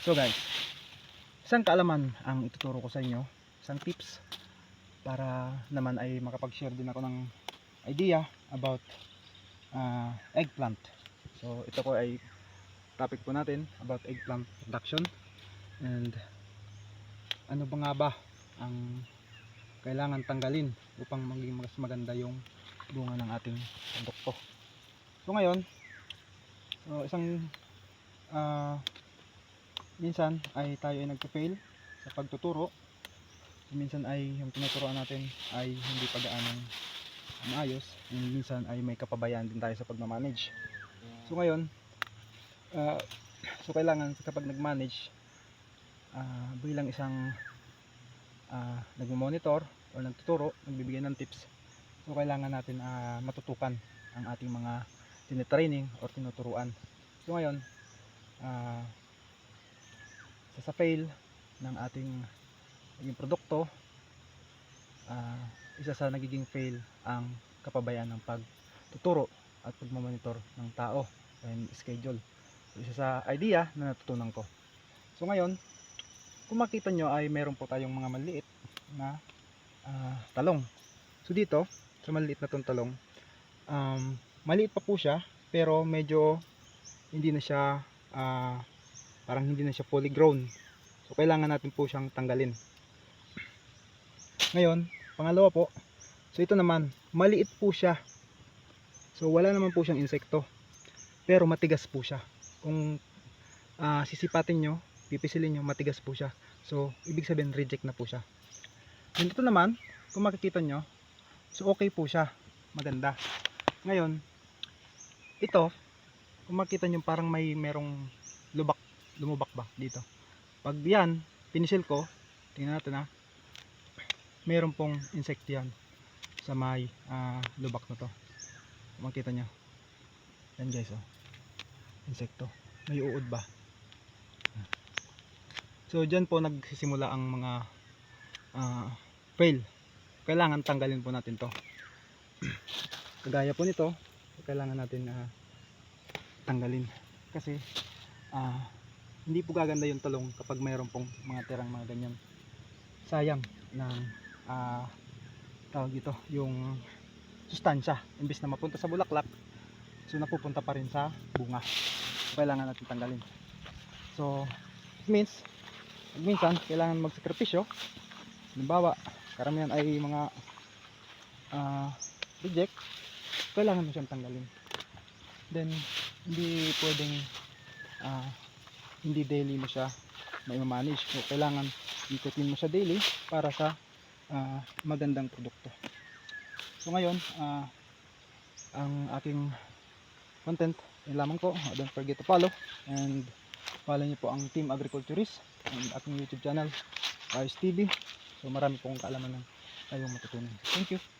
So guys, isang kaalaman ang ituturo ko sa inyo, isang tips para naman ay makapag-share din ako ng idea about ah, eggplant. So ito ko ay topic po natin about eggplant production and ano ba nga ba ang kailangan tanggalin upang maging mas maganda yung bunga ng ating produkto. So ngayon, so isang ah, minsan ay tayo ay nagpe-fail sa pagtuturo. Minsan ay yung tinuturoan natin ay hindi pa gaanong maayos. And minsan ay may kapabayaan din tayo sa pagmamanage. So ngayon, ah, so kailangan kapag nag-manage ah, bilang isang ah, nagmo-monitor o nagtuturo, nagbibigay ng tips. So kailangan natin ah, matutukan ang ating mga tinitraining or tinuturuan. So ngayon, ah, sa fail ng ating naging produkto, ah, isa sa nagiging fail ang kapabayaan ng pagtuturo at pagmamonitor ng tao and schedule. So, isa sa idea na natutunan ko. So ngayon, kung makita nyo ay meron po tayong mga maliit na ah, talong. So dito, sa maliit na tong talong, um, maliit pa po siya, pero medyo hindi na siya ah, parang hindi na siya fully grown. So kailangan natin po siyang tanggalin. Ngayon, pangalawa po, so ito naman, maliit po siya. So wala naman po siyang insekto. Pero matigas po siya. Kung ah, sisipatin nyo, pipisilin nyo, matigas po siya. So ibig sabihin reject na po siya. And ito naman, kung makikita nyo, so okay po siya. Maganda. Ngayon, ito, kung makita nyo parang may merong lumubak ba dito. Pag yan, pinisil ko, tingnan natin ha, meron pong insekto yan sa may ah, lubak na to. Makita nyo. Yan guys oh. Insekto. May uod ba? So dyan po nagsisimula ang mga ah, fail. Kailangan tanggalin po natin to. Kagaya po nito, kailangan natin na tanggalin. Kasi ah, hindi po gaganda yung talong kapag mayroon pong mga tirang mga ganyan. Sayang ng ah, tawag dito, yung sustansya. Imbis na mapunta sa bulaklak, so napupunta pa rin sa bunga. Kailangan natin tanggalin. So, it means, minsan, kailangan magsakripisyo. Halimbawa, karamihan ay mga ah, reject, kailangan mo siyang tanggalin. Then, hindi pwedeng ah, hindi daily mo siya ma-manage. So, kailangan ikutin mo siya daily para sa ah, magandang produkto. So, ngayon, ah, ang aking content, yun lamang po. Ah, Don't forget to follow and follow niyo po ang Team Agriculturist and aking YouTube channel, Ayos TV. So, marami pong kaalaman ng kayong matutunan. Thank you.